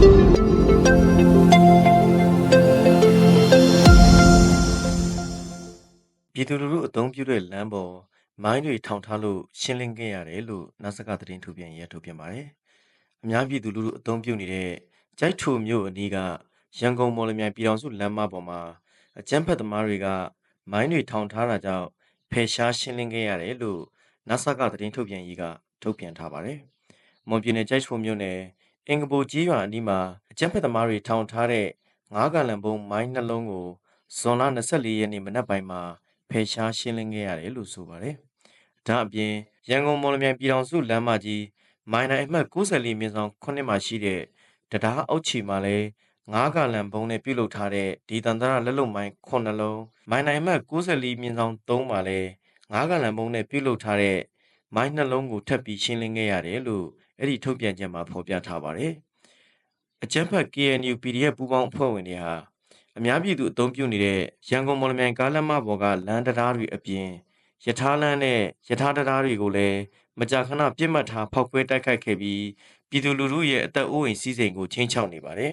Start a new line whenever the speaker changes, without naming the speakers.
ပြည်သူလူထုအသုံးပြုတဲ့လမ်းပေါ်မိုင်းတွေထောင်ထားလို့ရှင်းလင်းခဲ့ရတယ်လို့နစကသတင်းထုတ်ပြန်ရထုတ်ပြန်ပါတယ်။အများပြည်သူလူထုအသုံးပြုနေတဲ့ကြိုက်ထုမြို့အနီးကရန်ကုန်မော်လမြိုင်ပြည်တော်စုလမ်းမပေါ်မှာအကြမ်းဖက်သမားတွေကမိုင်းတွေထောင်ထားတာကြောင့်ဖယ်ရှားရှင်းလင်းခဲ့ရတယ်လို့နစကသတင်းထုတ်ပြန်ရေးကထုတ်ပြန်ထားပါတယ်။မွန်ပြည်နယ်ကြိုက်ထုမြို့နယ် အင်္ဂပူကြီးရွာအနီးမှာအကြမ်းဖက်သမားတွေထောင်ထားတဲ့ငါးကန်လံပုံးမိုင်းနှလုံးကိုဇွန်လ24ရက်နေ့မနက်ပိုင်းမှာဖယ်ရှားရှင်းလင်းခဲ့ရတယ်လို့ဆိုပါတယ်။ဒါအပြင်ရန်ကုန်မော်လမြိုင်ပြည်တော်စုလမ်းမကြီးမိုင်နိုင်အမှတ်94မြင်းဆောင်9မှာရှိတဲ့တရားအုပ်ချီမှာလည်းငါးကာလံပုံးနဲ့ပြုတ်လုထားတဲ့ဒီတန်တရလက်လုံမိုင်း9လုံးမိုင်နိုင်အမှတ်94မြင်းဆောင်3မှာလည်းငါးကာလံပုံးနဲ့ပြုတ်လုထားတဲ့မိုင်းနှလုံးကိုထပ်ပြီးရှင်းလင်းခဲ့ရတယ်လို့ အဲ့ဒီထုတ်ပြန်ချက်မှာဖော်ပြထားပါတယ်။အကြမ်းဖက် KNU PDF ပူးပေါင်းအဖွဲ့ဝင်တွေဟာအများပြည်သူအသုံးပြုနေတဲ့ရန်ကုန်မော်လမြိုင်ကားလမ်းမပေါ်ကလမ်းတရားတွေအပြင်ယထာလမ်းနဲ့ယထာတရားတွေကိုလည်းမကြာခဏပြစ်မှတ်ထားဖောက်ခွဲတိုက်ခိုက်ခဲ့ပြီးပြည်သူလူထုရဲ့အသက်အိုးအိမ်စီးစိမ်ကိုချင်းချောက်နေပါတယ်